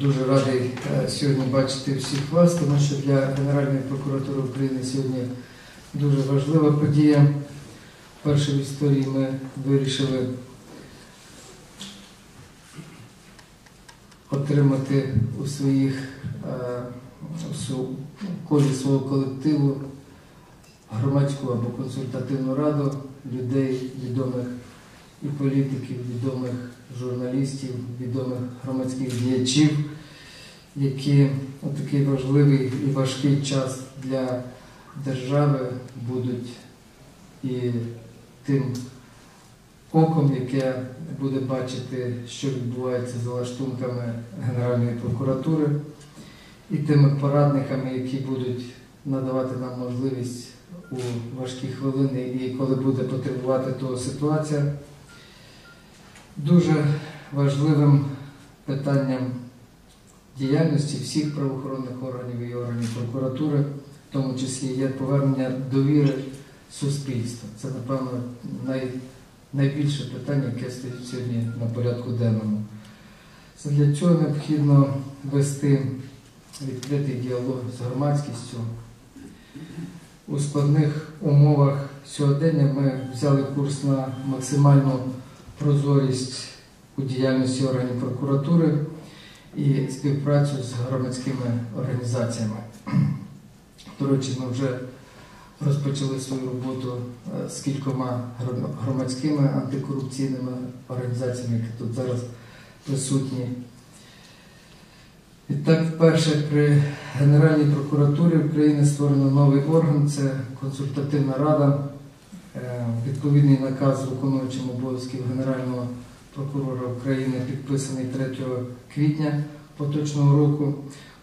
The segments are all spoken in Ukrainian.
Дуже радий е, сьогодні бачити всіх вас, тому що для Генеральної прокуратури України сьогодні дуже важлива подія. Вперше в історії ми вирішили отримати у своїх е, колі свого колективу громадську або консультативну раду людей, відомих і політиків, відомих журналістів, відомих громадських діячів, які у такий важливий і важкий час для держави будуть і тим оком, яке буде бачити, що відбувається за лаштунками Генеральної прокуратури, і тими порадниками, які будуть надавати нам можливість у важкі хвилини і коли буде потребувати того ситуація. Дуже важливим питанням діяльності всіх правоохоронних органів і органів прокуратури, в тому числі є повернення довіри суспільства. Це, напевно, най, найбільше питання, яке стоїть сьогодні на порядку денному. Для цього необхідно вести відкритий діалог з громадськістю. У складних умовах сьогодення ми взяли курс на максимальну прозорість у діяльності органів прокуратури і співпрацю з громадськими організаціями. До речі, ми вже розпочали свою роботу е, з кількома громадськими антикорупційними організаціями, які тут зараз присутні. І так, вперше при Генеральній прокуратурі України створено новий орган це консультативна рада. Е, Відповідний наказ виконуючим обов'язків Генерального прокурора України підписаний 3 квітня поточного року.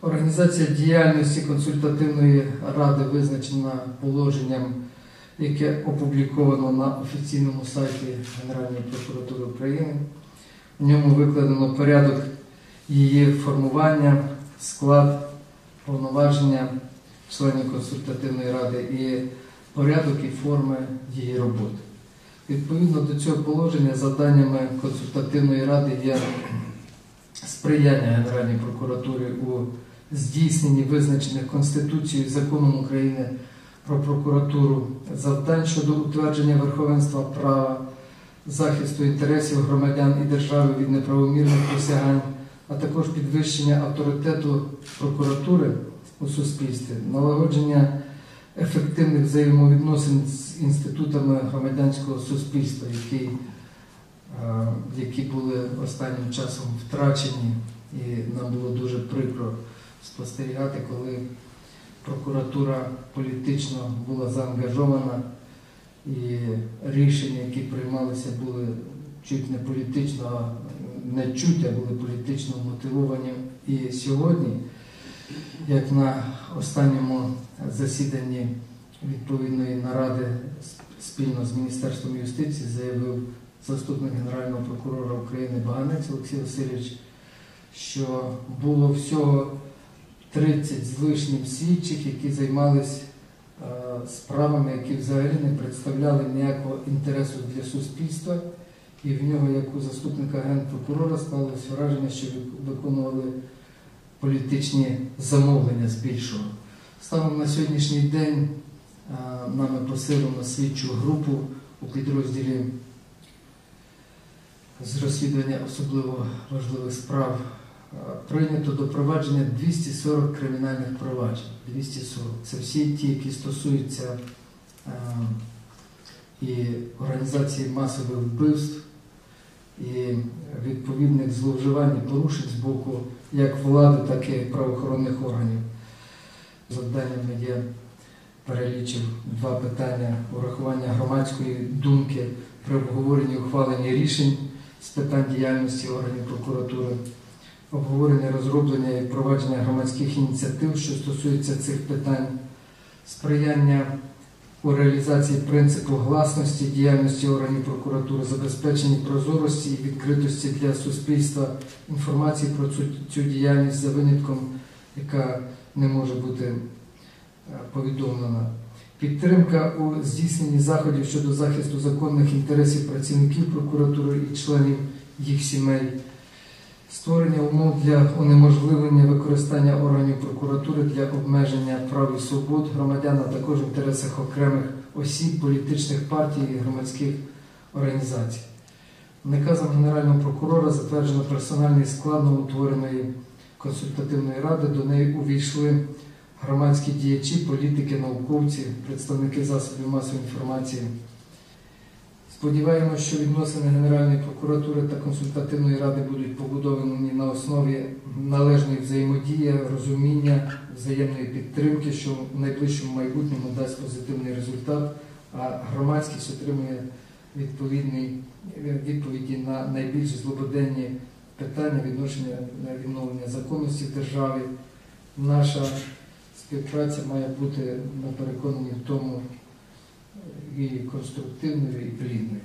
Організація діяльності консультативної ради визначена положенням, яке опубліковано на офіційному сайті Генеральної прокуратури України. В ньому викладено порядок її формування, склад, повноваження членів консультативної ради і порядок і форми її роботи. Відповідно до цього положення, завданнями консультативної ради є сприяння Генеральній прокуратурі у здійсненні визначених Конституцією і законом України про прокуратуру завдань щодо утвердження верховенства права, захисту інтересів громадян і держави від неправомірних посягань, а також підвищення авторитету прокуратури у суспільстві, налагодження ефективних взаємовідносин з інститутами громадянського суспільства, які, е, які були останнім часом втрачені, і нам було дуже прикро спостерігати, коли прокуратура політично була заангажована, і рішення, які приймалися, були чуть не політично, не чуть, а були політично мотивовані. І сьогодні, як на останньому засіданні відповідної наради спільно з Міністерством юстиції заявив заступник Генерального прокурора України Баганець Олексій Васильович, що було всього 30 з лишнім слідчих, які займалися справами, які взагалі не представляли ніякого інтересу для суспільства, і в нього, як у заступника генпрокурора, склалося враження, що виконували політичні замовлення збільшого. Станом на сьогоднішній день а, нами посилено слідчу групу у підрозділі з розслідування особливо важливих справ. Прийнято до провадження 240 кримінальних проваджень. 240. Це всі ті, які стосуються а, і організації масових вбивств, і відповідних зловживань і порушень з боку як влади, так і правоохоронних органів. Завданнями є перелічив два питання урахування громадської думки при обговоренні ухваленні рішень з питань діяльності органів прокуратури, обговорення розроблення і впровадження громадських ініціатив, що стосуються цих питань, сприяння у реалізації принципу гласності діяльності органів прокуратури, забезпеченні прозорості і відкритості для суспільства інформації про цю, цю діяльність за винятком, яка не може бути е, повідомлена. Підтримка у здійсненні заходів щодо захисту законних інтересів працівників прокуратури і членів їх сімей, Створення умов для унеможливлення використання органів прокуратури для обмеження прав і свобод громадян, а також в інтересах окремих осіб, політичних партій і громадських організацій. Наказом Генерального прокурора затверджено персональний склад новоутвореної консультативної ради. До неї увійшли громадські діячі, політики, науковці, представники засобів масової інформації. Сподіваємося, що відносини Генеральної прокуратури та консультативної ради будуть побудовані на основі належної взаємодії, розуміння, взаємної підтримки, що в найближчому майбутньому дасть позитивний результат, а громадськість отримує відповідні відповіді на найбільш злободенні питання відношення відновлення законності в державі. Наша співпраця має бути, ми переконані в тому, і конструктивною, і плідною.